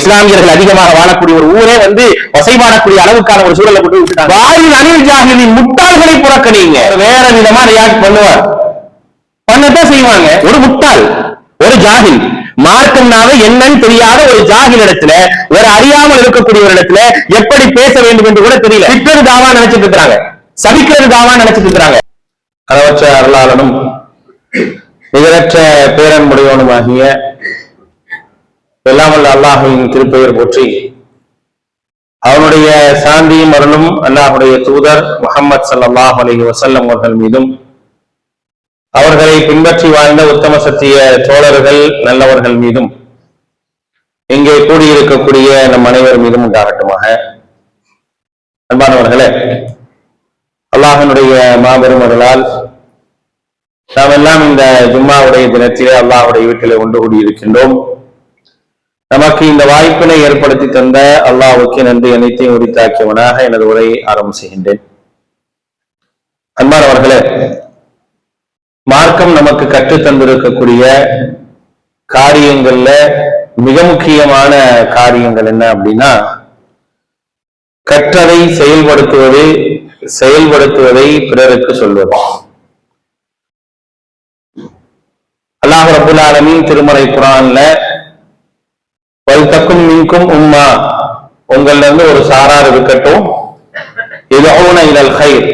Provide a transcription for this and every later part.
இஸ்லாமியர்கள் அதிகமாக வாழக்கூடிய ஒரு ஊரே வந்து வசைபாடக்கூடிய அளவுக்கான ஒரு சூழலை கொண்டு விட்டுட்டாங்க. வாயில் ஜாகிலின் முட்டாள்களை புறக்கணிங்க வேற விதமா ரியாக்ட் பண்ணுவார். பண்ணத்தான் செய்வாங்க. ஒரு முட்டாள் ஒரு ஜாகில். மார்க்கம்னாவே என்னன்னு தெரியாத ஒரு ஜாகில் இடத்துல ஒரு அறியாமல் இருக்கக்கூடிய ஒரு இடத்துல எப்படி பேச வேண்டும் என்று கூட தெரியல. திட்டது தாவா நினைச்சிட்டு இருக்கிறாங்க. சபிக்கிறது தாவா நினைச்சிட்டு இருக்கிறாங்க. அளவற்ற அருளாளனும் நிகரற்ற பேரன்புடையவனுமாகிய எல்லாம் வல்ல அல்லாஹுவின் திருப்பெயர் போற்றி அவனுடைய சாந்தியும் அருளும் அல்லாஹுடைய தூதர் முகமது சல்லாஹ் அலி வசல்லம் அவர்கள் மீதும். அவர்களை பின்பற்றி வாழ்ந்த உத்தம சத்திய தோழர்கள் நல்லவர்கள் மீதும் இங்கே கூடியிருக்கக்கூடிய நம் அனைவர் மீதும் உண்டாகட்டுமாக. அன்பானவர்களே அல்லாஹனுடைய மாபெரும் அருளால் நாம் எல்லாம் இந்த ஜும்மாவுடைய தினத்திலே அல்லாஹுடைய வீட்டிலே ஒன்று கூடியிருக்கின்றோம். நமக்கு இந்த வாய்ப்பினை ஏற்படுத்தி தந்த அல்லாவுக்கு நன்றி. அனைத்தையும் உரித்தாக்கியவனாக எனது உரையை ஆரம்பம் செய்கின்றேன். அன்பானவர்களே மார்க்கம் நமக்கு கற்றுத்தந்திருக்கக்கூடிய காரியங்கள்ல மிக முக்கியமான காரியங்கள் என்ன அப்படின்னா கற்றதை செயல்படுத்துவது செயல்படுத்துவதை பிறருக்கு சொல்வது. அல்லாஹ் ரபுல் ஆலமீன் திருமலை குரான்ல வல்தக்கும் மின்கும் உம்மா. உங்கள்ல இருந்து ஒரு சாரார் இருக்கட்டும். எதோன இலல் ஹைர்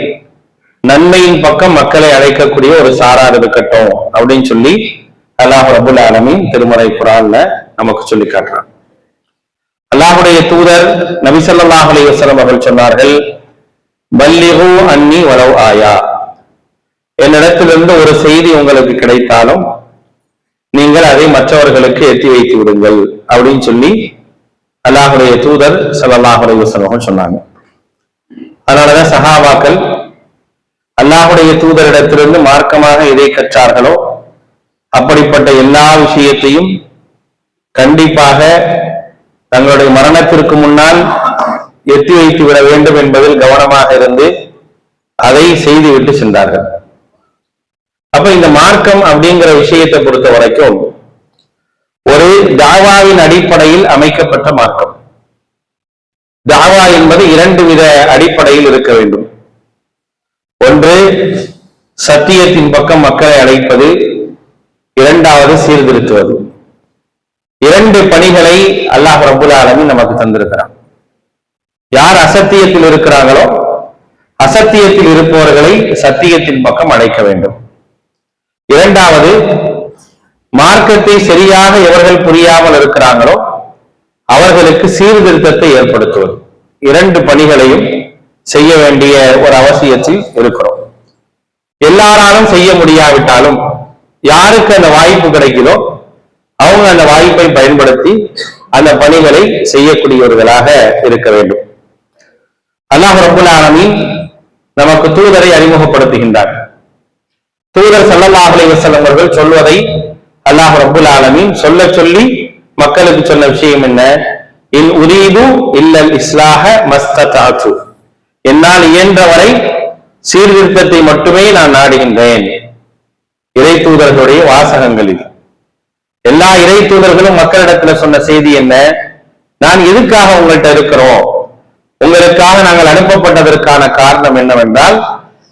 நன்மையின் பக்கம் மக்களை அழைக்கக்கூடிய ஒரு சாரார் இருக்கட்டும். அப்படின்னு சொல்லி அல்லாஹ் ரபுல் ஆலமீன் திருமறை குரான்ல நமக்கு சொல்லி காட்டுறான். அல்லாஹுடைய தூதர் நபிசல்லாஹ் ஸல்லல்லாஹு அவர்கள் சொன்னார்கள் பல்லிகு அன்னி வலவ் ஆயா. என்னிடத்திலிருந்து ஒரு செய்தி உங்களுக்கு கிடைத்தாலும் நீங்கள் அதை மற்றவர்களுக்கு எட்டி வைத்து விடுங்கள். அப்படின்னு சொல்லி அல்லாஹுடைய தூதர் சல்லாஹுடைய அலைஹி சொன்னாங்க. அதனாலதான் சஹாபாக்கள் அல்லாஹுடைய தூதரிடத்திலிருந்து மார்க்கமாக எதை கற்றார்களோ அப்படிப்பட்ட எல்லா விஷயத்தையும் கண்டிப்பாக தங்களுடைய மரணத்திற்கு முன்னால் எத்தி வைத்து விட வேண்டும் என்பதில் கவனமாக இருந்து அதை செய்துவிட்டு சென்றார்கள். அப்ப இந்த மார்க்கம் அப்படிங்கிற விஷயத்தை பொறுத்த வரைக்கும் ஒரு தாவாவின் அடிப்படையில் அமைக்கப்பட்ட மார்க்கம். தாவா என்பது இரண்டு வித அடிப்படையில் இருக்க வேண்டும். ஒன்று சத்தியத்தின் பக்கம் மக்களை அழைப்பது. இரண்டாவது சீர்திருத்துவது. இரண்டு பணிகளை அல்லாஹ் ரபுல் ஆலமீன் நமக்கு தந்திருக்கிறான். யார் அசத்தியத்தில் இருக்கிறாங்களோ அசத்தியத்தில் இருப்பவர்களை சத்தியத்தின் பக்கம் அழைக்க வேண்டும். இரண்டாவது மார்க்கத்தை சரியாக எவர்கள் புரியாமல் இருக்கிறாங்களோ அவர்களுக்கு சீர்திருத்தத்தை ஏற்படுத்துவது. இரண்டு பணிகளையும் செய்ய வேண்டிய ஒரு அவசியத்தில் இருக்கிறோம். எல்லாராலும் செய்ய முடியாவிட்டாலும் யாருக்கு அந்த வாய்ப்பு கிடைக்குதோ அவங்க அந்த வாய்ப்பை பயன்படுத்தி அந்த பணிகளை செய்யக்கூடியவர்களாக இருக்க வேண்டும். அல்லாஹ் ரபுல் ஆலமீன் நமக்கு தூதரை அறிமுகப்படுத்துகின்றார். தூதர் ஸல்லல்லாஹு அலைஹி அவர்கள் சொல்வதை அல்லாஹ் ரபுல் ஆலமீன் சொல்ல சொல்லி மக்களுக்கு சொன்ன விஷயம் என்ன? இன் உரீது இல்லல் இஸ்லாஹ மஸ்ததாத்து. என்னால் இயன்றவரை சீர்திருத்தத்தை மட்டுமே நான் நாடுகின்றேன். இறை தூதர்களுடைய வாசகங்கள் இது எல்லா இறை தூதர்களும் மக்களிடத்துல சொன்ன செய்தி என்ன? நான் எதுக்காக உங்கள்கிட்ட இருக்கிறோம்? உங்களுக்காக நாங்கள் அனுப்பப்பட்டதற்கான காரணம் என்னவென்றால்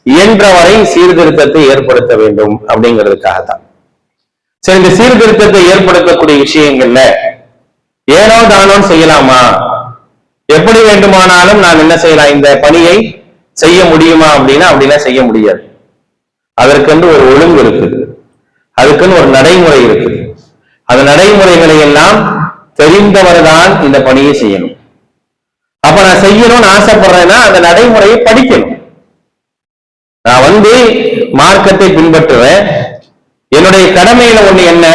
இயன்றவரை சீர்திருத்தத்தை ஏற்படுத்த வேண்டும். அப்படிங்கிறதுக்காகத்தான். சரி இந்த சீர்திருத்தத்தை ஏற்படுத்தக்கூடிய விஷயங்கள்ல ஏனோ தானோன்னு செய்யலாமா? எப்படி வேண்டுமானாலும் நான் என்ன செய்யலாம்? இந்த பணியை செய்ய முடியுமா அப்படின்னா அப்படின்னா செய்ய முடியாது. அதற்கென்று ஒரு ஒழுங்கு இருக்குது. அதுக்குன்னு ஒரு நடைமுறை இருக்குது. அந்த நடைமுறைகளை எல்லாம் தெரிந்தவர் தான் இந்த பணியை செய்யணும். அப்ப நான் செய்யணும்னு ஆசைப்படுறேன்னா அந்த நடைமுறையை படிக்கணும். நான் வந்து மார்க்கத்தை பின்பற்றுவேன். என்னுடைய கடமையில ஒண்ணு என்ன?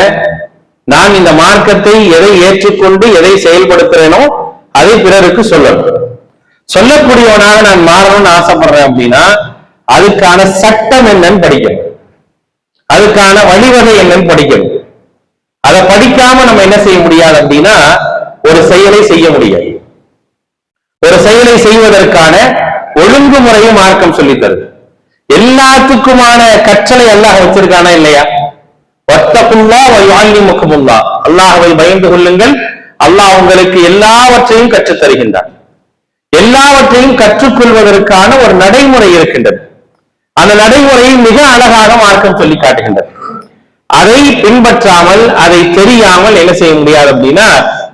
நான் இந்த மார்க்கத்தை எதை ஏற்றுக்கொண்டு எதை செயல்படுத்துறேனோ அதை பிறருக்கு சொல்லணும். சொல்லக்கூடியவனாக நான் மாறணும்னு ஆசைப்படுறேன் அப்படின்னா அதுக்கான சட்டம் என்னன்னு படிக்கணும். அதுக்கான வழிவகை என்னன்னு படிக்கணும். அதை படிக்காம நம்ம என்ன செய்ய முடியாது அப்படின்னா ஒரு செயலை செய்ய முடியாது. ஒரு செயலை செய்வதற்கான ஒழுங்குமுறையும் மார்க்கம் சொல்லித்தருது. எல்லாத்துக்குமான கற்றலை அல்லாஹ் வச்சிருக்கானா இல்லையா? முகமுல்லா அல்லாஹவை பயந்து கொள்ளுங்கள். அல்லாஹ் உங்களுக்கு எல்லாவற்றையும் கற்றுத் தருகின்றான் எல்லாவற்றையும் கற்றுக்கொள்வதற்கான ஒரு நடைமுறை இருக்கின்றது. அந்த நடைமுறையை மிக அழகாக மார்க்கம் சொல்லி காட்டுகின்றது. அதை பின்பற்றாமல் அதை தெரியாமல் என்ன செய்ய முடியாது அப்படின்னா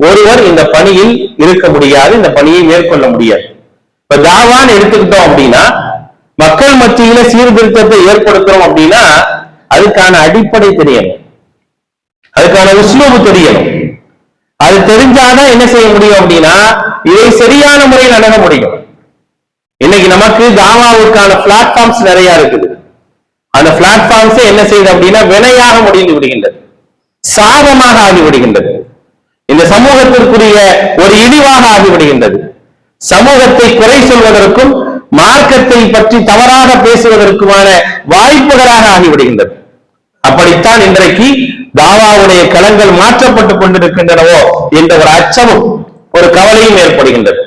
ஒருவர் இந்த பணியில் இருக்க முடியாது இந்த பணியை மேற்கொள்ள முடியாது. இப்ப தாவான்னு எடுத்துக்கிட்டோம் அப்படின்னா மக்கள் மத்தியில சீர்திருத்தத்தை ஏற்படுத்துறோம் அப்படின்னா அதுக்கான அடிப்படை தெரியணும். அதுக்கான உஸ்லூபு தெரியணும். அது தெரிஞ்சாதான் என்ன செய்ய முடியும் அப்படின்னா இதை சரியான முறையில் அணுக முடியும். இன்னைக்கு நமக்கு தாவாவுக்கான பிளாட்ஃபார்ம்ஸ் நிறைய இருக்குது. அந்த பிளாட்ஃபார்ம்ஸ் என்ன செய்யுது அப்படின்னா வினையாக முடிந்து விடுகின்றது. சாபமாக ஆகிவிடுகின்றது இந்த சமூகத்திற்குரிய ஒரு இழிவாக ஆகிவிடுகின்றது சமூகத்தை குறை சொல்வதற்கும் மார்க்கத்தை பற்றி தவறாக பேசுவதற்குமான வாய்ப்புகளாக ஆகிவிடுகின்றது அப்படித்தான் இன்றைக்கு தாவாவுடைய களங்கள் மாற்றப்பட்டுக் கொண்டிருக்கின்றனவோ என்ற ஒரு அச்சமும் ஒரு கவலையும் ஏற்படுகின்றது.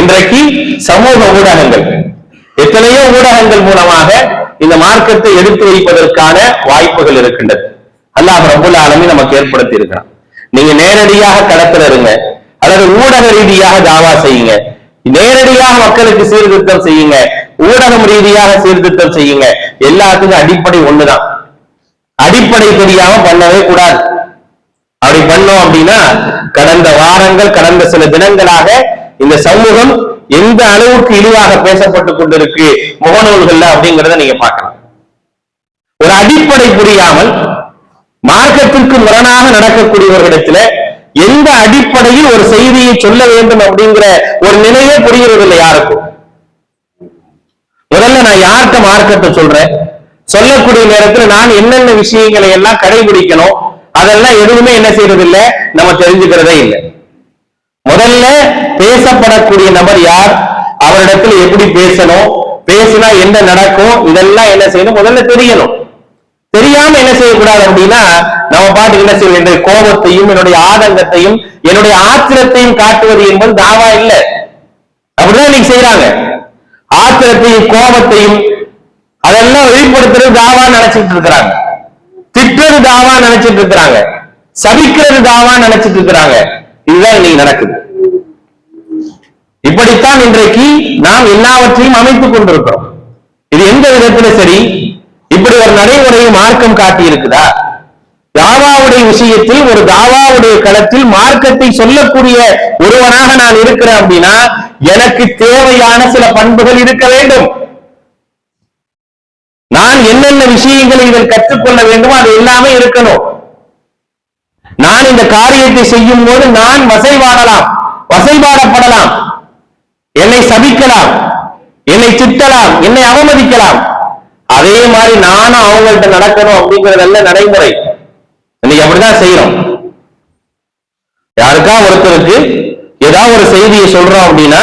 இன்றைக்கு சமூக ஊடகங்கள் எத்தனையோ ஊடகங்கள் மூலமாக இந்த மார்க்கத்தை எடுத்து வைப்பதற்கான வாய்ப்புகள் இருக்கின்றது. அல்லாஹ் ரபுல் ஆலமி நமக்கு ஏற்படுத்தி இருக்கிறான். நீங்க நேரடியாக களத்துல இருங்க அல்லது ஊடக ரீதியாக தாவா செய்யுங்க. நேரடியாக மக்களுக்கு சீர்திருத்தம் செய்யுங்க ஊடகம் ரீதியாக சீர்திருத்தம் செய்யுங்க. எல்லாத்துக்கும் அடிப்படை ஒண்ணுதான். அடிப்படை தெரியாம பண்ணவே கூடாது. அப்படி பண்ணோம் அப்படின்னா கடந்த வாரங்கள் கடந்த சில தினங்களாக இந்த சமூகம் எந்த அளவுக்கு இழிவாக பேசப்பட்டுக் கொண்டிருக்கு முகநூல்கள்ல அப்படிங்கிறத நீங்க பார்க்கலாம். ஒரு அடிப்படை புரியாமல் மார்க்கத்திற்கு முரணாக நடக்கக்கூடியவர்களிடத்துல எந்த அடிப்படையில் ஒரு செய்தியை சொல்ல வேண்டும் அப்படிங்கிற ஒரு நிலையே புரிகிறது இல்லை யாருக்கும். முதல்ல நான் யார்கிட்ட மார்க்கத்தை சொல்றேன்? சொல்லக்கூடிய நேரத்துல நான் என்னென்ன விஷயங்களை எல்லாம் கடைபிடிக்கணும் அதெல்லாம் எதுவுமே என்ன செய்யறது நம்ம தெரிஞ்சுக்கிறதே இல்லை. முதல்ல பேசப்படக்கூடிய நபர் யார் அவரிடத்துல எப்படி பேசணும் பேசினா என்ன நடக்கும் இதெல்லாம் என்ன செய்யணும் முதல்ல தெரியணும். தெரியாம என்ன செய்யக்கூடாது அப்படின்னா நம்ம பாட்டு என்ன செய்ய என்னுடைய கோபத்தையும் என்னுடைய ஆதங்கத்தையும் என்னுடைய ஆத்திரத்தையும் காட்டுவது என்பது தாவா இல்லை. அப்படிதான் இன்னைக்கு செய்யறாங்க ஆத்திரத்தையும் கோபத்தையும் அதெல்லாம் வெளிப்படுத்துறது தாவா நினைச்சிட்டு இருக்கிறாங்க. திட்டுறது தாவா நினைச்சிட்டு இருக்கிறாங்க. சபிக்கிறது தாவா நினைச்சிட்டு இருக்கிறாங்க. இதுதான் இன்னைக்கு நடக்குது. இப்படித்தான் இன்றைக்கு நாம் எல்லாவற்றையும் அமைத்துக் கொண்டிருக்கிறோம். இது எந்த விதத்துல சரி? இப்படி ஒரு நடைமுறையை மார்க்கம் காட்டி இருக்குதா தாவாவுடைய விஷயத்தில் ஒரு தாவாவுடைய களத்தில் மார்க்கத்தை சொல்லக்கூடிய ஒருவனாக நான் இருக்கிறேன் அப்படின்னா எனக்கு தேவையான சில பண்புகள் இருக்க வேண்டும். நான் என்னென்ன விஷயங்களை இதில் கற்றுக்கொள்ள வேண்டுமோ அது எல்லாமே இருக்கணும். நான் இந்த காரியத்தை செய்யும் போது நான் வசைபாடலாம் வசைபாடப்படலாம் என்னை சபிக்கலாம். என்னை திட்டலாம் என்னை அவமதிக்கலாம். அதே மாதிரி நானும் அவங்கள்ட்ட நடக்கணும் அப்படிங்கறதல்ல நடைமுறை. இன்னைக்கு அப்படிதான் செய்யறோம் யாருக்கா ஒருத்தருக்கு ஏதாவது ஒரு செய்தியை சொல்றோம் அப்படின்னா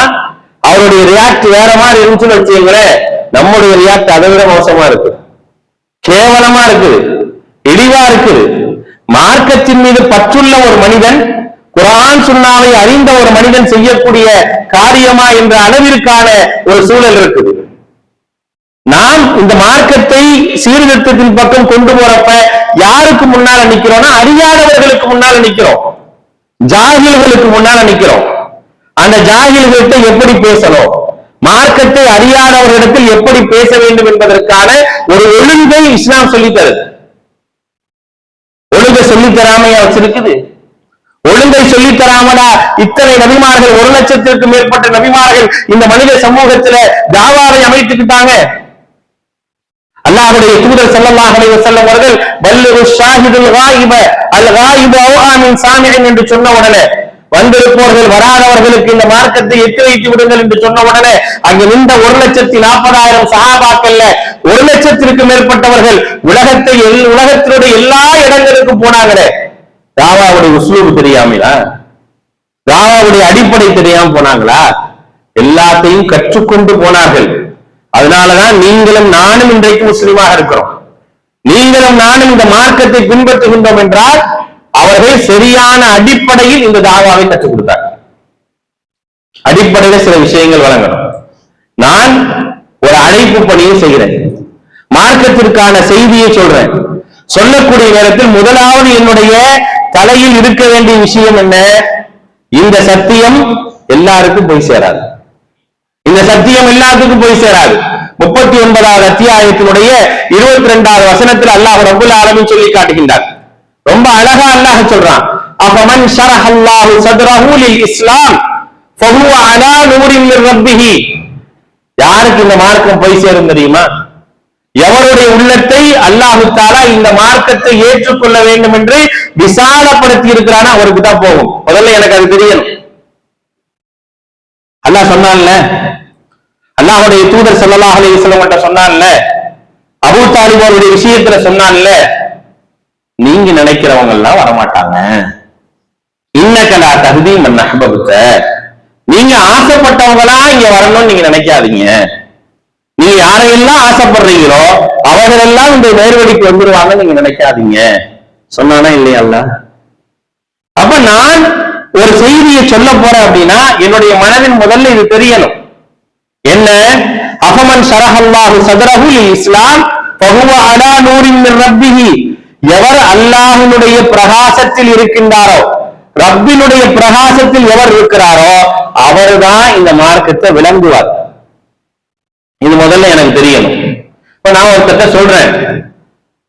அவருடைய ரியாக்ட் வேற மாதிரி இருந்துச்சுன்னு வச்சுங்களேன் நம்முடைய விளையாட்டு அதை விட மோசமா இருக்கு. கேவலமா இருக்குது இழிவா இருக்குது மார்க்கத்தின் மீது பற்றுள்ள ஒரு மனிதன் குரான் சுண்ணாவை அறிந்த ஒரு மனிதன் செய்யக்கூடிய காரியமா என்ற அளவிற்கான ஒரு சூழல் இருக்குது. நாம் இந்த மார்க்கத்தை சீர்திருத்தத்தின் பக்கம் கொண்டு போறப்ப யாருக்கு முன்னால நிக்கிறோம்னா அறியாதவர்களுக்கு முன்னால நிக்கிறோம். ஜாகில்களுக்கு முன்னால நிக்கிறோம். அந்த ஜாகில்கிட்ட எப்படி பேசணும்? மார்க்கத்தை அறியாதவர்களிடத்தில் எப்படி பேச வேண்டும் என்பதற்கான ஒரு ஒழுங்கை இஸ்லாம் சொல்லித்தரு ஒழுங்கை சொல்லித்தராமையா வச்சிருக்குது. ஒழுங்கை சொல்லித்தராமடா இத்தனை நபிமார்கள் ஒரு லட்சத்திற்கு மேற்பட்ட நபிமார்கள் இந்த மனித சமூகத்துல தாவாவை அமைத்துக்கிட்டாங்க. அல்லாஹுடைய தூதர் ஸல்லல்லாஹு அலைஹி வஸல்லம் அவர்கள் பல்லுகு ஷாஹிதுல் காயிப அல் காயிபு அவுஹாமின் சாமியன் என்று சொன்ன உடனே வந்திருப்பவர்கள் வராதவர்களுக்கு இந்த மார்க்கத்தை எட்டு வைத்து விடுங்கள் என்று சொன்ன உடனே அங்கு நின்ற ஒரு லட்சத்தி நாற்பதாயிரம் சகாபாக்கள்ல ஒரு லட்சத்திற்கு மேற்பட்டவர்கள் உலகத்தை எல்- உலகத்தினுடைய எல்லா இடங்களுக்கும் போனாங்களே. ராவாவுடைய உஸ்லூபு தெரியாமலா? ராவாவுடைய அடிப்படை தெரியாம போனாங்களா? எல்லாத்தையும் கற்றுக்கொண்டு போனார்கள். அதனாலதான் நீங்களும் நானும் இன்றைக்கு முஸ்லீமாக இருக்கிறோம். நீங்களும் நானும் இந்த மார்க்கத்தை பின்பற்றுகின்றோம் என்றால் அவர்கள் சரியான அடிப்படையில் இந்த தாவாவை கற்றுக் கொடுத்தார் அடிப்படையில சில விஷயங்கள் வழங்கணும். நான் ஒரு அழைப்பு பணியை செய்கிறேன். மார்க்கத்திற்கான செய்தியை சொல்றேன். சொல்லக்கூடிய நேரத்தில் முதலாவது என்னுடைய தலையில் இருக்க வேண்டிய விஷயம் என்ன? இந்த சத்தியம் எல்லாருக்கும் போய் சேராது. இந்த சத்தியம் எல்லாத்துக்கும் போய் சேராது. முப்பத்தி ஒன்பதாவது அத்தியாயத்தினுடைய இருபத்தி ரெண்டாவது வசனத்தில் அல்லாஹ் ரபுல் ஆலமின் சொல்லி காட்டுகின்றார். ரொம்ப அழகா அல்லாஹ் சொல்றான். அஃபமன் ஷரஹ அல்லாஹு சத்ரஹு லில் இஸ்லாம் ஃபஹுவ அலா நூரின் மின் ரப்பிஹி. யாருக்கு இந்த மார்க்கம் போய் சேரும் தெரியுமா? எவருடைய உள்ளத்தை அல்லாஹு தாலா இந்த மார்க்கத்தை ஏற்றுக்கொள்ள வேண்டும் என்று விசாலப்படுத்தி இருக்கிறானா? அவருக்கு தான் போகும். முதல்ல எனக்கு அது தெரியணும். அல்லாஹ் சொன்னான்ல அல்லாஹுடைய தூதர் ஸல்லல்லாஹு அலைஹி சொன்னான்ல அபு தாலிப் விஷயத்துல சொன்னான்ல நீங்க நினைக்கிறவங்க எல்லாம் வரமாட்டாங்க. இன்னக்கலா தகுதி மன் அஹ்பப்த நீங்க ஆசைப்பட்டவங்களா இங்க வரணும்னு நீங்க நினைக்காதீங்க. நீங்க யாரையெல்லாம் ஆசைப்படுறீங்களோ அவர்களெல்லாம் இந்த நேர்வழிக்கு வந்துருவாங்க நீங்க நினைக்காதீங்க. சொன்னானா இல்லையா அப்ப நான் ஒரு செய்தியை சொல்ல போறேன் அப்படின்னா என்னுடைய மனதின் முதல்ல இது தெரியணும். என்ன? அகமன் சரஹல்லாஹு சதரஹு இஸ்லாம் பகுவ அலா நூரின் ரப்பிஹி. எவர் அல்லாஹினுடைய பிரகாசத்தில் இருக்கின்றாரோ ரப்பினுடைய பிரகாசத்தில் எவர் இருக்கிறாரோ அவர்தான் இந்த மார்க்கத்தை விளங்குவார். இது முதல்ல எனக்கு தெரியணும். இப்ப நான் ஒருத்தட்ட சொல்றேன்.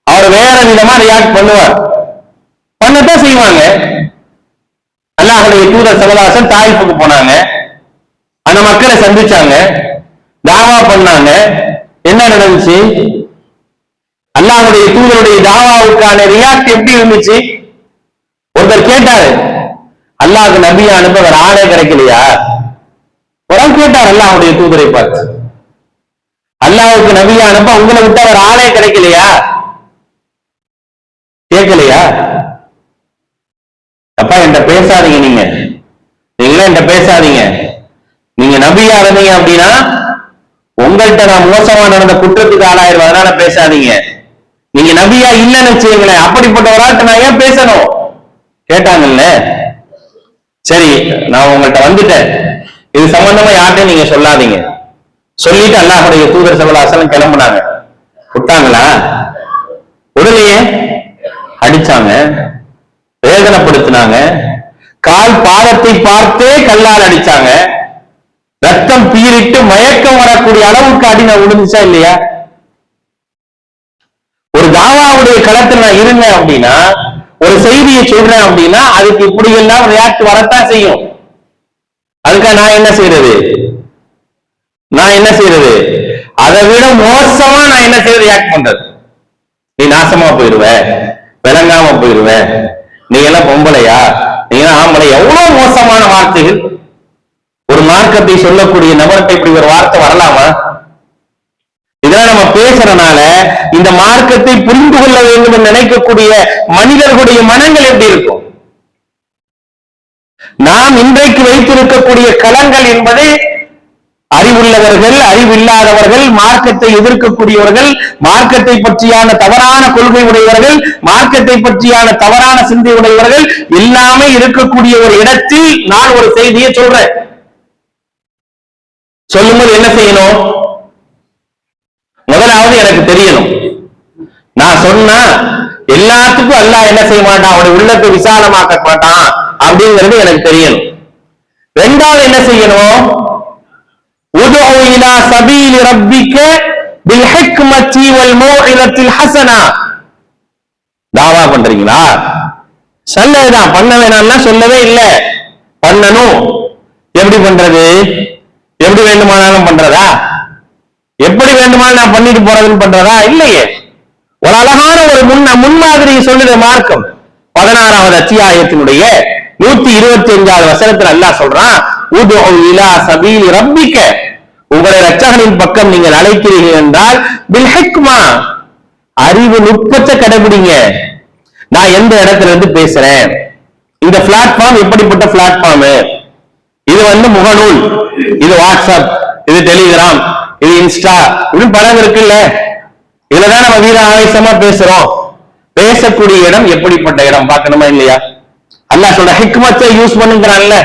அவர் வேற விதமா ரியாக்ட் பண்ணுவார். பண்ணத்தான் செய்வாங்க. அல்லாஹுடைய தூதர் சமதாசன் தாய்ப்புக்கு போனாங்க. அந்த மக்களை சந்திச்சாங்க. தாவா பண்ணாங்க. என்ன நடந்துச்சு? அல்லாவுடைய தூதருடைய தாவாவுக்கான ரியாக்ட் எப்படி இருந்துச்சு? ஒருத்தர் கேட்டாரு அல்லாவுக்கு நபியா அனுப்ப வேற ஆளே கிடைக்கலையா? ஒரு கேட்டார் அல்லாஹுடைய தூதரை பார்த்து. அல்லாவுக்கு நபியா அனுப்ப உங்களை விட்டா வேற ஆளே கிடைக்கலையா? கேட்கலையா? அப்பா என்கிட்ட பேசாதீங்க நீங்க. நீங்களே என்கிட்ட பேசாதீங்க. நீங்க நபியா இருந்தீங்க அப்படின்னா உங்கள்கிட்ட நான் மோசமா நடந்த குற்றத்துக்கு ஆளாயிருவா அதனால பேசாதீங்க. நீங்க நபியா இல்லைன்னு வச்சுக்கங்களேன். அப்படிப்பட்ட ஒரு நான் ஏன் பேசணும்? கேட்டாங்கல்ல. சரி நான் உங்கள்கிட்ட வந்துட்டேன். இது சம்பந்தமா யார்ட்டையும் நீங்க சொல்லாதீங்க. சொல்லிட்டு அல்லாஹுடைய தூதர் சபலாசலம் கிளம்புனாங்க. விட்டாங்களா? உடலையே அடிச்சாங்க. வேதனைப்படுத்தினாங்க. கால் பாதத்தை பார்த்தே கல்லால் அடிச்சாங்க. ரத்தம் பீறிட்டு மயக்கம் வரக்கூடிய அளவுக்கு அடி நான் விழுந்துச்சா இல்லையா? ஒரு தாவாவுடைய களத்துல நான் இருந்தேன் அப்படின்னா ஒரு செய்தியை சொல்றேன் அப்படின்னா அதுக்கு இப்படி எல்லாம் ரியாக்ட் வரத்தான் செய்யும். அதுக்காக நான் என்ன செய்யறது நான் என்ன செய்யறது அதை விட மோசமா நான் என்ன செய்ய ரியாக்ட் பண்றது? நீ நாசமா போயிருவ விளங்காம போயிருவ. நீ எல்லாம் பொம்பளையா? நீ எல்லாம் ஆம்பளை? எவ்வளவு மோசமான வார்த்தைகள்? ஒரு மார்க்கத்தை சொல்லக்கூடிய நபர்கிட்ட இப்படி ஒரு வார்த்தை வரலாமா? இதெல்லாம் நம்ம பேசுறதுனால இந்த மார்க்கத்தை புரிந்து கொள்ள வேண்டும் என்று நினைக்கக்கூடிய மனிதர்களுடைய மனங்கள் எப்படி இருக்கும்? நாம் இன்றைக்கு வைத்திருக்கக்கூடிய களங்கள் என்பது அறிவுள்ளவர்கள் அறிவில்லாதவர்கள் மார்க்கத்தை எதிர்க்கக்கூடியவர்கள் மார்க்கத்தை பற்றியான தவறான கொள்கை உடையவர்கள் மார்க்கத்தை பற்றியான தவறான சிந்தை உடையவர்கள் எல்லாமே இருக்கக்கூடிய ஒரு இடத்தில் நான் ஒரு செய்தியை சொல்றேன். சொல்லும்போது என்ன செய்யணும்? முதலாவது எனக்கு தெரியணும். நான் சொன்னா எல்லாத்துக்கும் அல்லாஹ் என்ன செய்ய மாட்டான்? அவனுடைய உள்ளத்தை விசாலமாக்க மாட்டான். அப்படிங்கிறது எனக்கு தெரியணும். ரெண்டாவது என்ன செய்யணும்? உதுஉ இலா ரப்பிக்க பில் ஹிக்மத்தி வல் மௌஇலத்தில் ஹஸனா தாவா பண்றீங்களா? சொல்லதான் பண்ண வேணாம்னா சொல்லவே இல்லை. பண்ணணும். எப்படி பண்றது? எப்படி வேண்டுமானாலும் பண்றதா? எப்படி வேண்டுமானாலும் நான் பண்ணிட்டு போறதுன்னு பண்றதா? இல்லையே. ஒரு அழகான ஒரு முன்ன முன்மாதிரி சொல்லுற மார்க்கம். பதினாறாவது அத்தியாயத்தினுடைய நூத்தி இருபத்தி அஞ்சாவது வசனத்துல அல்லாஹ் சொல்றான் சபீல் இலா ரப்பிக்க. உங்களை ரச்சகனின் பக்கம் நீங்கள் அழைக்கிறீர்கள் என்றால் பில் ஹெக்மா அறிவு நுட்பத்தை கடைபிடிங்க. நான் எந்த இடத்துல இருந்து பேசுறேன்? இந்த பிளாட்ஃபார்ம் எப்படிப்பட்ட பிளாட்ஃபார்ம் இது வந்து முகநூல். இது வாட்ஸ்அப். இது டெலிகிராம். இது இன்ஸ்டா. இப்படின்னு படம் இருக்குல்ல? இதுலதான் நம்ம வீர ஆவேசமா பேசுறோம். பேசக்கூடிய இடம் எப்படிப்பட்ட இடம்? பார்க்கணுமா இல்லையா? அல்லாஹ் சொல்ற ஹிக்மத்தை யூஸ் பண்ணுங்கிறான்ல.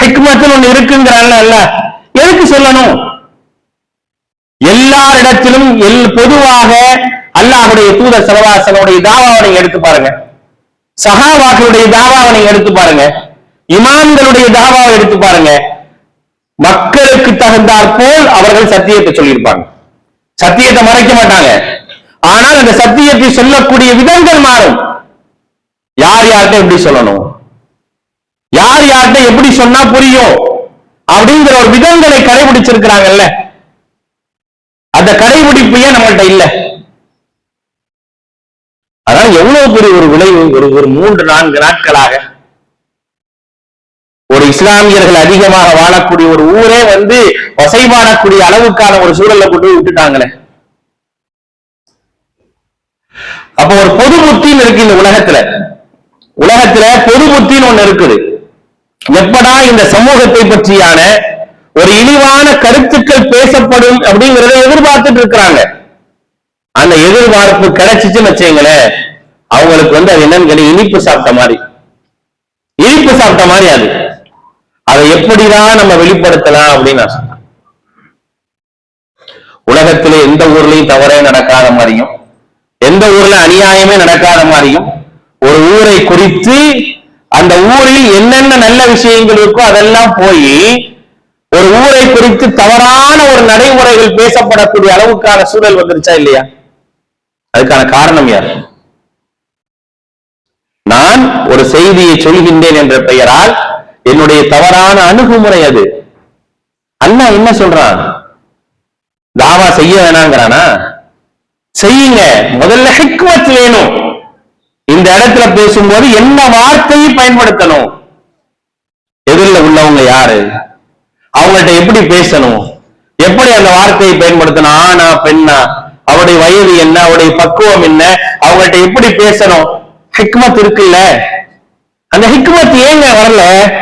ஹிக்மத்துன்னு ஒண்ணு இருக்குங்கிறான்ல அல்ல. எதுக்கு சொல்லணும்? எல்லா இடத்திலும் எல் பொதுவாக அல்லாஹுடைய தூதர் சரவாசனுடைய தாவாவை நீங்க எடுத்து பாருங்க. சஹாபாக்களுடைய தாவாவை நீங்க எடுத்து பாருங்க. இமாம்களுடைய தாவாவை எடுத்து பாருங்க. மக்களுக்கு தகுந்தாற் போல் அவர்கள் சத்தியத்தை சொல்லியிருப்பாங்க. சத்தியத்தை மறைக்க மாட்டாங்க. ஆனால் அந்த சத்தியத்தை சொல்லக்கூடிய விதங்கள் மாறும். யார் யார்கிட்ட எப்படி சொல்லணும்? யார் யார்கிட்ட எப்படி சொன்னா புரியும்? அப்படிங்கிற ஒரு விதங்களை கடைபிடிச்சிருக்கிறாங்கல்ல. அந்த கடைபிடிப்பு ஏன் நம்மள்ட்ட இல்ல? அதான் எவ்வளவு பெரிய ஒரு விளைவு ஒரு ஒரு மூன்று நான்கு நாட்களாக ஒரு இஸ்லாமியர்கள் அதிகமாக வாழக்கூடிய ஒரு ஊரே வந்து வசைபாடக்கூடிய அளவுக்கான ஒரு சூழல்ல கொண்டு போய் விட்டுட்டாங்களே. அப்ப ஒரு பொது புத்தின்னு இருக்கு இந்த உலகத்துல. உலகத்துல பொது புத்தின்னு ஒண்ணு இருக்குது. எப்படா இந்த சமூகத்தை பற்றியான ஒரு இழிவான கருத்துக்கள் பேசப்படும் அப்படிங்கறத எதிர்பார்த்துட்டு இருக்கிறாங்க. அந்த எதிர்பார்ப்பு கிடைச்சிச்சுன்னு வச்சுங்களேன் அவங்களுக்கு வந்து அது என்னன்னு கேட்டா இனிப்பு சாப்பிட்ட மாதிரி. இனிப்பு சாப்பிட்ட மாதிரி அது. அதை எப்படிதான் நம்ம வெளிப்படுத்தலாம் அப்படின்னு நான் சொன்னேன். உலகத்துல எந்த ஊர்லயும் தவறே நடக்காத மாதிரியும் எந்த ஊர்ல அநியாயமே நடக்காத மாதிரியும் ஒரு ஊரை குறித்து அந்த ஊரில் என்னென்ன நல்ல விஷயங்கள் இருக்கோ அதெல்லாம் போய் ஒரு ஊரை குறித்து தவறான ஒரு நடைமுறைகள் பேசப்படக்கூடிய அளவுக்கான சூழல் வந்துருச்சா இல்லையா? அதுக்கான காரணம் யார்? நான் ஒரு செய்தியை சொல்கின்றேன் என்ற பெயரால் என்னுடைய தவறான அணுகுமுறை அது. அண்ணா என்ன சொல்றான்? தாவா செய்ய வேணாங்கிறானா? செய்யுங்க. முதல்ல ஹிக்மத் வேணும். இந்த இடத்துல பேசும்போது என்ன வார்த்தையை பயன்படுத்தணும்? எதிரில் உள்ளவங்க யாரு? அவங்கள்ட்ட எப்படி பேசணும்? எப்படி அந்த வார்த்தையை பயன்படுத்தணும்? ஆனா பெண்ணா? அவருடைய வயது என்ன? அவருடைய பக்குவம் என்ன? அவங்கள்ட்ட எப்படி பேசணும்? ஹிக்மத் இருக்குல்ல. அந்த ஹிக்மத் ஏங்க வரல?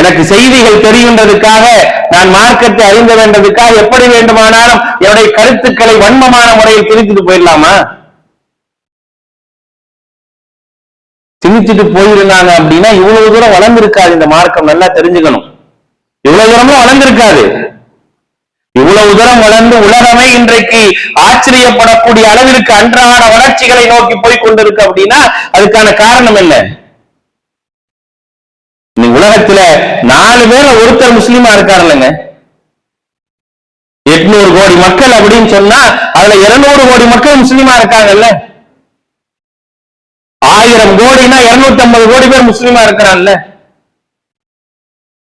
எனக்கு செய்திகள் தெரிகின்றதுக்காக நான் மார்க்கத்தை அறிந்த வேண்டதுக்காக எப்படி வேண்டுமானாலும் என்னுடைய கருத்துக்களை வன்மமான முறையில் திணித்துட்டு போயிடலாமா? திணிச்சுட்டு போயிருந்தாங்க அப்படின்னா இவ்வளவு தூரம் வளர்ந்திருக்காது இந்த மார்க்கம் நல்லா தெரிஞ்சுக்கணும். இவ்வளவு தூரமும் வளர்ந்திருக்காது. இவ்வளவு தூரம் வளர்ந்து உலகமே இன்றைக்கு ஆச்சரியப்படக்கூடிய அளவிற்கு அன்றாட வளர்ச்சிகளை நோக்கி போய் கொண்டிருக்கு அப்படின்னா அதுக்கான காரணம் என்ன? நீ உலகத்துல நாலு பேர்ல ஒருத்தர் முஸ்லீமா இருக்காருல்லங்க. எட்நூறு கோடி மக்கள் அப்படின்னு சொன்னா அதுல இருநூறு கோடி மக்கள் முஸ்லீமா இருக்காங்கல்ல. ஆயிரம் கோடினா இருநூத்தி ஐம்பது கோடி பேர் முஸ்லீமா இருக்கிறான்ல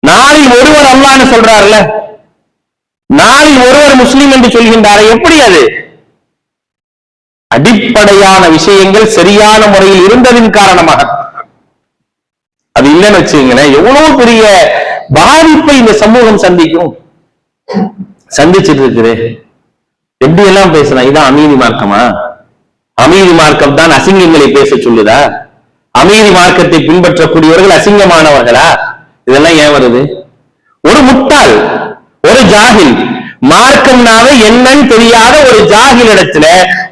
நாளில் ஒருவர் அல்லான்னு சொல்றாருல்ல. நாளில் ஒருவர் முஸ்லீம் என்று சொல்கின்றார எப்படி அது? அடிப்படையான விஷயங்கள் சரியான முறையில் இருந்ததின் காரணமாக இல்லைன்னு வச்சுங்களேன் எவ்வளவு பெரிய பாதிப்பை இந்த சமூகம் சந்திக்கும்? சந்திச்சிட்டு இருக்குது. எப்படி எல்லாம் பேசலாம் இதான் அமைதி மார்க்கமா? அமைதி மார்க்கம் தான் அசிங்கங்களை பேச சொல்லுதா? அமைதி மார்க்கத்தை பின்பற்றக்கூடியவர்கள் அசிங்கமானவர்களா? இதெல்லாம் ஏன் வருது? ஒரு முட்டாள் ஒரு ஜாகில் மார்க்கம்னாவே என்னன்னு தெரியாத ஒரு ஜாகில் இடத்துல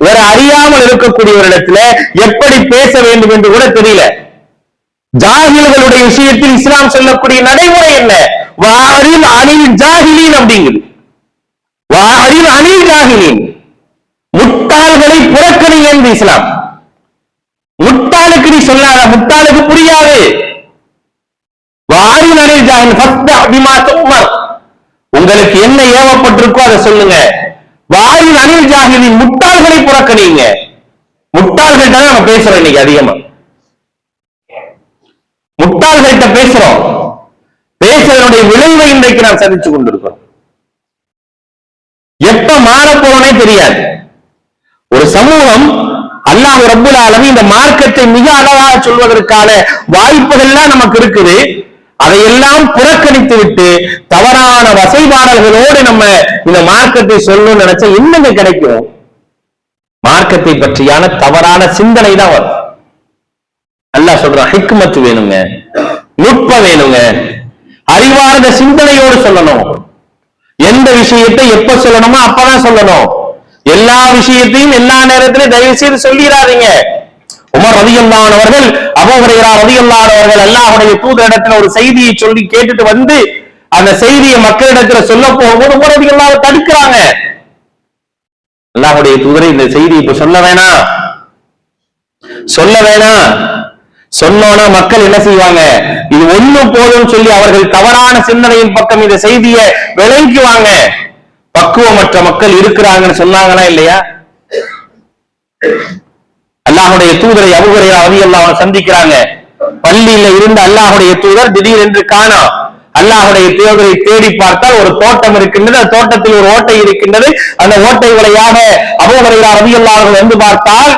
ஒரு அறியாமல் இருக்கக்கூடிய ஒரு இடத்துல எப்படி பேச வேண்டும் என்று கூட தெரியல. ஜாகில்களுடைய விஷயத்தில் இஸ்லாம் சொல்லக்கூடிய நடைமுறை என்ன? வாரில் அணில் ஜாகிலீன் அப்படிங்குது. வாரில் அணில் ஜாகிலீன். முட்டாள்களை புறக்கணி என்று இஸ்லாம். முட்டாளுக்கு நீ சொல்லாத முட்டாளுக்கு புரியாது. வாரில் அணில் ஜாகில் ஃபஸ்தா பிமா தும்மர் உங்களுக்கு என்ன ஏவப்பட்டிருக்கோ அதை சொல்லுங்க. வாரில் அணில் ஜாகிலின் முட்டாள்களை புறக்கணிங்க. முட்டாள்கள் தான் நம்ம பேசுறோம் இன்னைக்கு அதிகமா. முட்டாள்கிட்ட பேசுறோம். பேசுறதனுடைய விளைவை இன்றைக்கு நாம் சந்திச்சு கொண்டிருக்கிறோம். எப்ப மாறப்போனே தெரியாது. ஒரு சமூகம் அல்லாஹ் ரப்புல் ஆலமி இந்த மார்க்கத்தை மிக அழகாக சொல்வதற்கான வாய்ப்புகள்லாம் நமக்கு இருக்குது. அதையெல்லாம் புறக்கணித்து விட்டு தவறான வசைபாடல்களோடு நம்ம இந்த மார்க்கத்தை சொல்லணும்னு நினைச்சா என்னங்க கிடைக்கும். மார்க்கத்தை பற்றியான தவறான சிந்தனை தான் வரும். அல்லாஹ் சொல்றான் ஹிக்மத் வேணுங்க நுட்பம் வேணுங்க. அறிவார்ந்த சிந்தனையோடு சொல்லணும். எந்த விஷயத்தை எப்ப சொல்லணுமோ அப்பதான் சொல்லணும். எல்லா விஷயத்தையும் எல்லா நேரத்திலும் தயவு செய்து சொல்லிடாதீங்க உமர் ரதியல்லானவர்கள் அபூஹரைரா ரதியல்லானவர்கள் அல்லாஹுடைய தூதரிடத்துல ஒரு செய்தியை சொல்லி கேட்டுட்டு வந்து அந்த செய்தியை மக்களிடத்துல சொல்ல போகும்போது உமர் ரதியல்லாவை தடுக்கிறாங்க. அல்லாஹுடைய தூதரை இந்த செய்தி இப்ப சொல்ல வேணாம். சொல்ல வேணாம். சொன்னோன்னா மக்கள் என்ன செய்வாங்க? இது ஒண்ணு போதும் சொல்லி அவர்கள் தவறான சிந்தனையின் பக்கம் இந்த செய்தியை விளங்கிக்குவாங்க. பக்குவமற்ற மக்கள் இருக்கிறாங்கன்னு சொன்னாங்களா இல்லையா? அல்லாஹுடைய தூதரை அபுகுரை அவி அல்லாஹ் சந்திக்கிறாங்க. பள்ளியில இருந்த அல்லாஹுடைய தூதர் திடீரென்று காணோம் அல்லாஹுடைய தூதரை தேடி பார்த்தால் ஒரு தோட்டம் இருக்கின்றது. அந்த தோட்டத்தில் ஒரு ஓட்டை இருக்கின்றது. அந்த ஓட்டை வழியாக அபுகுரை அவி அல்லாஹ் வந்து பார்த்தால்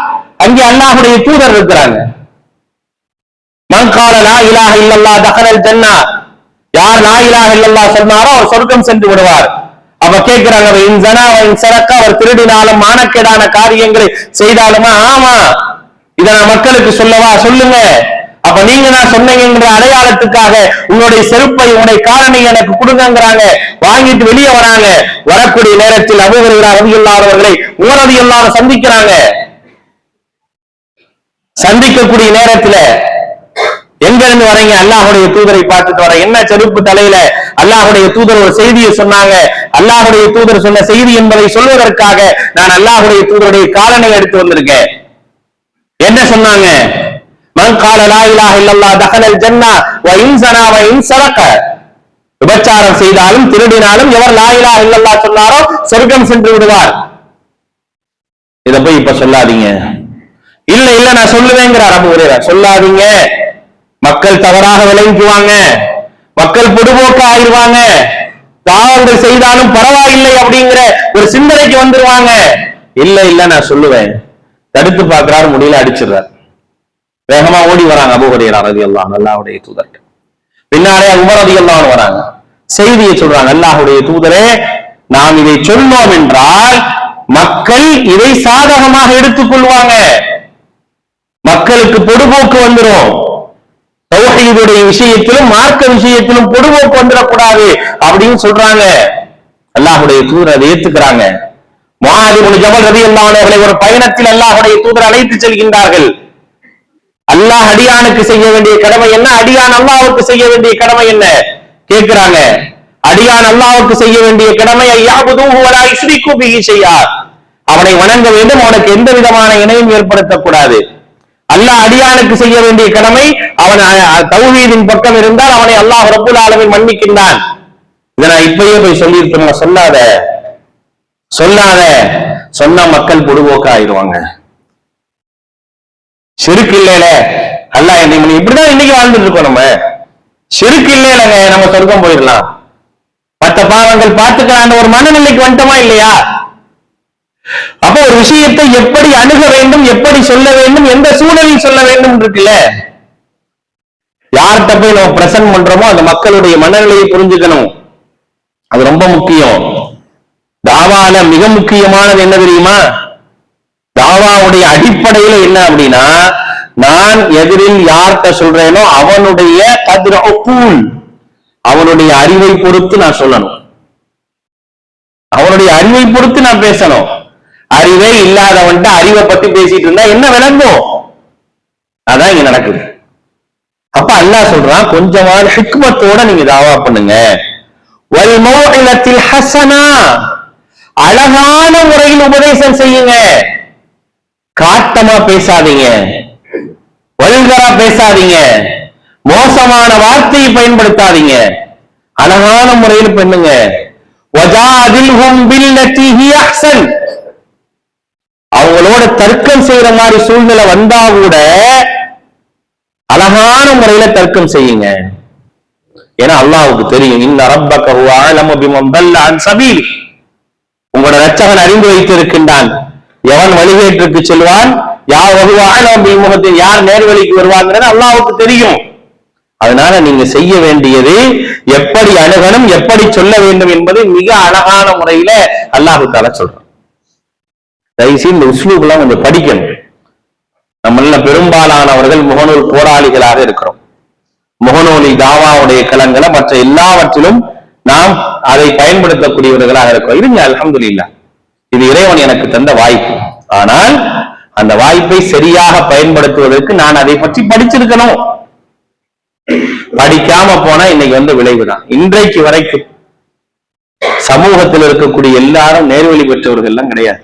அங்கே அல்லாஹுடைய தூதர் இருக்கிறாங்க. மங்கால லா இலாஹ இல்லல்லா தகனல் ஜன்னா யார் லா இலாஹ இல்லல்லா சொன்னாரோ அவர் சொர்க்கம் சென்று விடுவார். அவ கேட்கிறாங்க அவர் இன் ஜனா இன் அவர் திருடினாலும் மானக்கேடான காரியங்களை செய்தாலுமா? ஆமா. இத நான் மக்களுக்கு சொல்லவா? சொல்லுங்க. அப்ப நீங்க நான் சொன்னீங்கிற அடையாளத்துக்காக உங்களுடைய செருப்பை உங்களுடைய காரணி எனக்கு கொடுங்கிறாங்க வாங்கிட்டு வெளியே வராங்க. வரக்கூடிய நேரத்தில் அபுகிறார் ரவியுல்லாதவர்களை உமரதி எல்லாரும் சந்திக்கிறாங்க. சந்திக்கக்கூடிய நேரத்துல எங்க இருந்து வரீங்க? அல்லாஹுடைய தூதரை பார்த்துட்டு வர. என்ன செருப்பு தலையில அல்லாஹுடைய தூதர் ஒரு செய்தியை சொன்னாங்க? அல்லாஹுடைய தூதர் சொன்ன செய்தி என்பதை சொல்வதற்காக நான் அல்லாஹுடைய தூதருடைய காலனை எடுத்து வந்திருக்கேன். என்ன சொன்னாங்க? மன் கால லா இலாஹ இல்லல்லா தஹலல் ஜன்னா வ இன் வ விபச்சாரம் செய்தாலும் திருடினாலும் எவர் லா இலாஹ சொன்னாரோ சொர்க்கம் சென்று விடுவார். இத போய் இப்ப சொல்லாதீங்க. இல்ல இல்ல நான் சொல்லுவேங்கிறார் அபு ஹுரைரா. சொல்லாதீங்க. மக்கள் தவறாக விளைவிக்குவாங்க மக்கள் பொதுபோக்க ஆயிடுவாங்க. பாவங்கள் செய்தாலும் பரவாயில்லை அப்படிங்கிற ஒரு சிந்தனைக்கு வந்துருவாங்க. இல்ல இல்ல நான் சொல்லுவேன். தடுத்து பார்க்கிறாரு முடியல அடிச்சிடுறாரு. வேகமா ஓடி வராங்க அபுஹுரைரா ரதி அல்லாஹ் அல்லாஹ்வுடைய தூதர்கிட்ட. பின்னாலே உமர் ரதி அல்லாஹ் வராங்க. செய்தியை சொல்றாங்க அல்லாஹுடைய தூதரே நாம் இதை சொன்னோம் என்றால் மக்கள் இதை சாதகமாக எடுத்துக் கொள்வாங்க. மக்களுக்கு பொடுபோக்கு வந்துரும். தௌஹீதுடைய விஷயத்திலும் மார்க்க விஷயத்திலும் பொடுபோக்கு வந்துடக்கூடாது அப்படின்னு சொல்றாங்க. அல்லாஹுடைய தூதர் அதை ஏத்துக்கிறாங்க. முஆதிபுல் ஜமல் ரவி அல்லாஹர்களை ஒரு பயணத்தில் அல்லாஹுடைய தூதர் அழைத்து செல்கின்றார்கள். அல்லாஹ் அடியானுக்கு செய்ய வேண்டிய கடமை என்ன? அடியான் அல்லாவுக்கு செய்ய வேண்டிய கடமை என்ன? கேட்கிறாங்க. அடியான் அல்லாவுக்கு செய்ய வேண்டிய கடமை ஐயாபுதூஹு வலா யுஷ்ரிகு பிஹி ஷையா. அவனை வணங்க வேண்டும். அவனுக்கு எந்த விதமான இணையும் ஏற்படுத்தக்கூடாது. அல்லாஹ் அடியானுக்கு செய்ய வேண்டிய கடமை அவன் தௌஹீதின் பக்கம் இருந்தால் அவனை அல்லாஹ் ரப்புல் ஆலமீன் மன்னிக்கின்றான். இதை நான் இப்பயே போய் சொல்லியிருக்கேன் சொல்லாத. சொல்லாத. சொன்னா மக்கள் பொடுபோக்க ஆயிடுவாங்க. சிறுக்கு இல்லைல அல்லாஹ் என்னை இப்படிதான் இன்னைக்கு வாழ்ந்துட்டு இருக்கோம் நம்ம. சிறுக்கு இல்லைலங்க நம்ம சொர்க்கம் போயிடலாம். மற்ற பாவங்கள் பார்த்துக்கலாம் ஒரு மனநிலைக்கு வந்துட்டோமா இல்லையா? அப்ப ஒரு விஷயத்தை எப்படி அணுக வேண்டும் எப்படி சொல்ல வேண்டும் எந்த சூழலில் சொல்ல வேண்டும் இருக்குல்ல யார்கிட்ட போய் நம்ம பிரசன்ட் பண்றோமோ அந்த மக்களுடைய மனநிலையை புரிஞ்சுக்கணும். அது ரொம்ப முக்கியம். தாவால மிக முக்கியமானது என்ன தெரியுமா? தாவாவுடைய அடிப்படையில என்ன அப்படின்னா நான் எதிரில் யார்கிட்ட சொல்றேனோ அவனுடைய கதிர அவனுடைய அறிவை பொறுத்து நான் சொல்லணும். அவனுடைய அறிவை பொறுத்து நான் பேசணும். அறிவே இல்லாதவன்ட்டு அறிவை பத்தி பேசிட்டு இருந்தா என்ன விளங்கும்? அதான் இங்க நடக்குது. அப்ப அல்லாஹ் சொல்றான் கொஞ்சமான ஹிக்மத்தோட நீங்க தாவா பண்ணுங்க. ஹசனா அழகான முறையில் உபதேசம் செய்யுங்க. காட்டமா பேசாதீங்க. வல்கரா பேசாதீங்க. மோசமான வார்த்தையை பயன்படுத்தாதீங்க. அழகான முறையில் பண்ணுங்க. வஜாதில்ஹும் பில்லதி ஹி அஹ்சன். அவங்களோட தர்க்கம் செய்யற மாதிரி சூழ்நிலை வந்தா கூட அழகான முறையில தர்க்கம் செய்யுங்க. ஏன்னா அல்லாவுக்கு தெரியும் இந்த ரப்ப ஹுவ அலமு அன் சபீல். உங்களோட ரட்சகன் அறிந்து வைத்திருக்கின்றான். எவன் வழிகேட்டிற்கு செல்வான்? யார் வகுவான் யார் நேர்வழிக்கு வருவாங்கிறது அல்லாவுக்கு தெரியும். அதனால நீங்க செய்ய வேண்டியது எப்படி அணுகணும் எப்படி சொல்ல வேண்டும் என்பதை மிக அழகான முறையில அல்லாஹு தாலா சொல்றான். தயவுசெய்து இந்த உஸ்லூப்லாம் கொஞ்சம் படிக்கணும். நம்மள பெரும்பாலானவர்கள் முகநூல் போராளிகளாக இருக்கிறோம். முகநூலி தாவாவுடைய களங்களை மற்ற எல்லாவற்றிலும் நாம் அதை பயன்படுத்தக்கூடியவர்களாக இருக்கிறோம். இருங்க அல்ஹம்துலில்லாஹ். இது இறைவன் எனக்கு தந்த வாய்ப்பு. ஆனால் அந்த வாய்ப்பை சரியாக பயன்படுத்துவதற்கு நான் அதை பற்றி படிச்சிருக்கணும். படிக்காம போனா இன்னைக்கு வந்து விளைவுதான் இன்றைக்கு வரைக்கும் சமூகத்தில் இருக்கக்கூடிய எல்லாரும் நேர்வழி பெற்றவர்கள் எல்லாம் கிடையாது.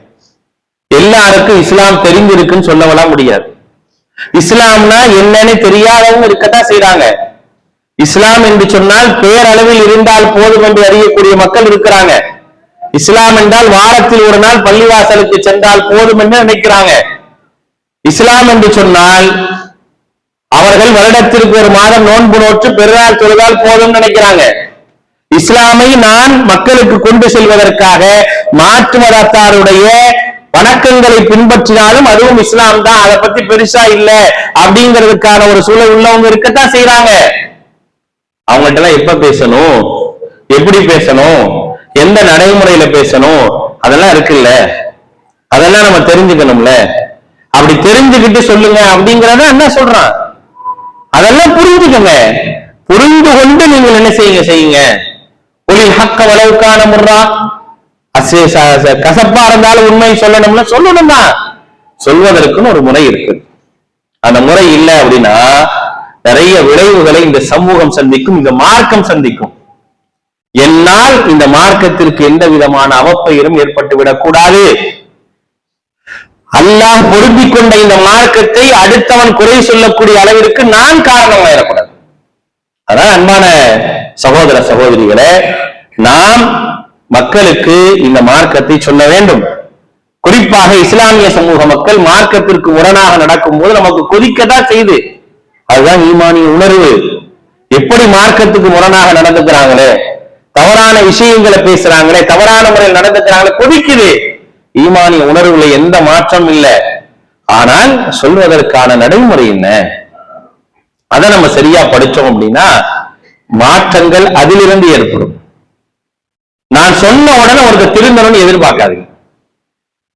எல்லாருக்கும் இஸ்லாம் தெரிஞ்சிருக்குன்னு சொல்லவெல்லாம் முடியாது. இஸ்லாம்னா என்னன்னு தெரியாதவங்க இருக்கத்தான் செய்றாங்க. இஸ்லாம் என்று சொன்னால் பேரளவில் இருந்தால் போதும் என்று அறியக்கூடிய மக்கள் இருக்கிறாங்க. இஸ்லாம் என்றால் வாரத்தில் ஒரு நாள் பள்ளிவாசலுக்கு சென்றால் போதும் என்று நினைக்கிறாங்க. இஸ்லாம் என்று சொன்னால் அவர்கள் வருடத்திற்கு ஒரு மாதம் நோன்பு நோற்று பெருநாள் தொழுதால் போதும் நினைக்கிறாங்க. இஸ்லாமை நான் மக்களுக்கு கொண்டு செல்வதற்காக மாற்று மதத்தாருடைய வணக்கங்களை பின்பற்றினாலும் அதுவும் இஸ்லாம் தான் அதை பத்தி பெருசா இல்ல அப்படிங்கிறதுக்கான ஒரு சூழல் உள்ளவங்க இருக்கத்தான் செய்யறாங்க அவங்கள்ட்ட எல்லாம் எப்ப பேசணும்? எப்படி பேசணும்? எந்த நடைமுறையில பேசணும்? அதெல்லாம் இருக்குல்ல. அதெல்லாம் நம்ம தெரிஞ்சுக்கணும்ல. அப்படி தெரிஞ்சுக்கிட்டு சொல்லுங்க அப்படிங்கறத என்ன சொல்றான்? அதெல்லாம் புரிஞ்சுக்கங்க. புரிந்து கொண்டு நீங்கள் என்ன செய்யுங்க செய்யுங்க. ஒளி ஹக்க வளவுக்கான முறா கசப்பா இருந்தாலும் உண்மை சொல்லணும்னா சொல்லணும் தான் சொல்வதற்குன்னு ஒரு முறை இருக்கு. அந்த முறை இல்லை அப்படின்னா நிறைய விளைவுகளை இந்த சமூகம் சந்திக்கும் இந்த மார்க்கம் சந்திக்கும். என்னால் இந்த மார்க்கத்திற்கு எந்த விதமான அவப்பெயரும் ஏற்பட்டு விடக்கூடாது. அல்லாஹ் பொருந்திக் கொண்ட இந்த மார்க்கத்தை அடுத்தவன் குறை சொல்லக்கூடிய அளவிற்கு நான் காரணமாயிடக்கூடாது அதான் அன்பான சகோதர சகோதரிகளே நாம் மக்களுக்கு இந்த மார்க்கத்தை சொல்ல வேண்டும். குறிப்பாக இஸ்லாமிய சமூக மக்கள் மார்க்கத்திற்கு முரணாக நடக்கும் போது நமக்கு கொதிக்கத்தான் செய்து. அதுதான் ஈமானிய உணர்வு. எப்படி மார்க்கத்துக்கு முரணாக நடந்துக்கிறாங்களே? தவறான விஷயங்களை பேசுறாங்களே? தவறான முறையில் நடந்துக்கிறாங்களே? கொதிக்குது. ஈமானிய உணர்வுல எந்த மாற்றம் இல்லை. ஆனால் சொல்வதற்கான நடைமுறை என்ன? அதை நம்ம சரியா படிச்சோம் அப்படின்னா மாற்றங்கள் அதிலிருந்து ஏற்படும். நான் சொன்ன உடனே ஒருத்தர் திருந்தணும்னு எதிர்பார்க்காதீங்க.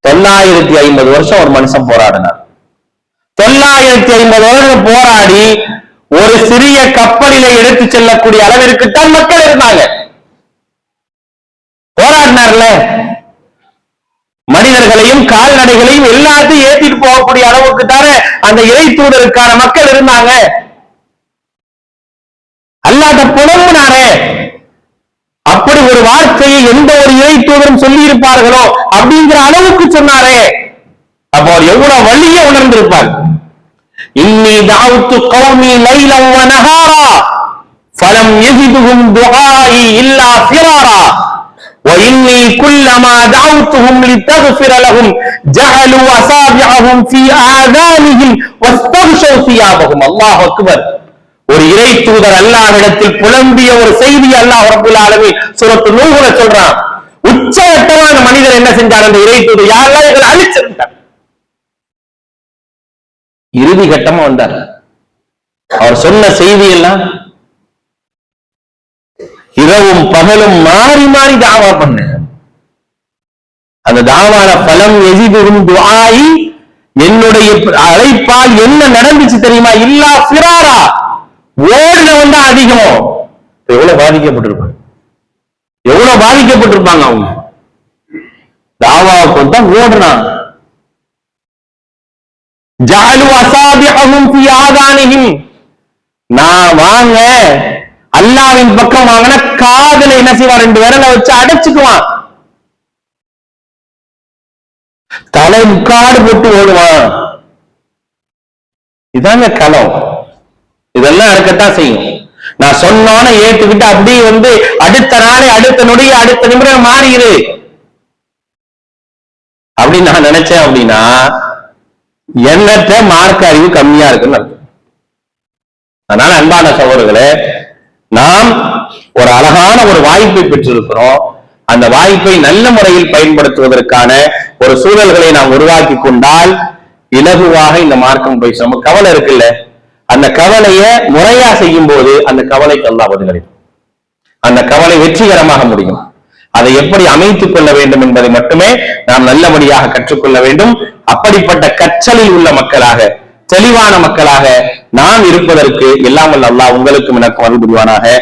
தொள்ளாயிரத்தி ஐம்பது வருஷம் ஒரு மனுஷன் போராடினார். தொள்ளாயிரத்தி ஐம்பது வருஷம் போராடி ஒரு சிறிய கப்பலிலே எடுத்து செல்லக்கூடிய அளவிற்கு தான் மக்கள் இருந்தாங்க. போராடினார்ல? மனிதர்களையும் கால்நடைகளையும் எல்லாத்தையும் ஏத்திட்டு போகக்கூடிய அளவுக்கு தானே அந்த இறை தூதருக்கான மக்கள் இருந்தாங்க. அல்லாத புலம்புனாரே. அப்படி ஒரு வார்த்தையை எந்த ஒரு இறை தூதரும் சொல்லி இருப்பார்களோ அப்படிங்கிற அளவுக்கு சொன்னாரே அப்போ அவர் எவ்வளவு வலிய உணர்ந்திருப்பார் இன்னி தாவுத்து கௌமி லைலம் வ நஹாரா ஃபலம் யஜிதுஹும் துஆஇ இல்லா ஃபிராரா وإني كلما دعوتهم لتغفر لهم جعلوا أصابعهم في آذانهم واستغشوا ثيابهم الله أكبر ஒரு இறை தூதர் அல்லாஹ்விடத்தில் புலம்பிய ஒரு செய்தி அல்லாஹ் ரபுல் ஆலமி சுரத்து நூகுல சொல்றான். உச்சகட்டமான மனிதர் என்ன செஞ்சார்? அந்த இறை தூதர் யாரெல்லாம் இதில் அழிச்சிருந்தார் இறுதி கட்டமா வந்தார். அவர் சொன்ன செய்தி எல்லாம் இரவும் பகலும் மாறி மாறி தாவா பண்ண. அந்த தாவால பலம் எதிரும் துவாயி என்னுடைய அழைப்பால் என்ன நடந்துச்சு தெரியுமா? இல்லா சிறாரா ஓடினவன் தான் அதிகம்? எவ்வளவு பாதிக்கப்பட்டிருப்பாங்க? எவ்வளவு பாதிக்கப்பட்டிருப்பாங்க அவங்க? தாவாவுக்கு தான் ஓடுனான் ஜாலு அசாபிஹும் ஃபி ஆதானிஹிம். நான் வாங்க அல்லாவின் பக்கம் வாங்கின காதல என்ன செய்வான்? ரெண்டு விரலை வச்சு அடைச்சுக்குவான். தலை முக்காடு போட்டு ஓடுவான். இதாங்க களம். இதெல்லாம் இருக்கத்தான் செய்யும். நான் சொன்னோன்னு ஏத்துக்கிட்டு அப்படியே வந்து அடுத்த நாளே அடுத்த நொடிய அடுத்த நிமிடம் மாறிடு அப்படின்னு நான் நினைச்சேன் அப்படின்னா எண்ணற்ற மார்க்க அறிவு கம்மியா இருக்குன்னு அர்த்தம். அதனால அன்பான சகோதரர்களே நாம் ஒரு அழகான ஒரு வாய்ப்பை பெற்றிருக்கிறோம். அந்த வாய்ப்பை நல்ல முறையில் பயன்படுத்துவதற்கான ஒரு சூழல்களை நாம் உருவாக்கி கொண்டால் இலகுவாக இந்த மார்க்கம் போய் நம்ம கவலை இருக்குல்ல? அந்த கவலையை முறையா செய்யும் போது அந்த கவலைக்கு அல்லா பதிலளிக்கும். அந்த கவலை வெற்றிகரமாக முடியும். அதை எப்படி அமைத்துக் கொள்ள வேண்டும் என்பதை மட்டுமே நாம் நல்லபடியாக கற்றுக்கொள்ள வேண்டும். அப்படிப்பட்ட கற்றலில் உள்ள மக்களாக தெளிவான மக்களாக நாம் இருப்பதற்கு எல்லாம் வல்ல அல்லாஹ் உங்களுக்கும் எனக்கும் அருள் புரிவானாக.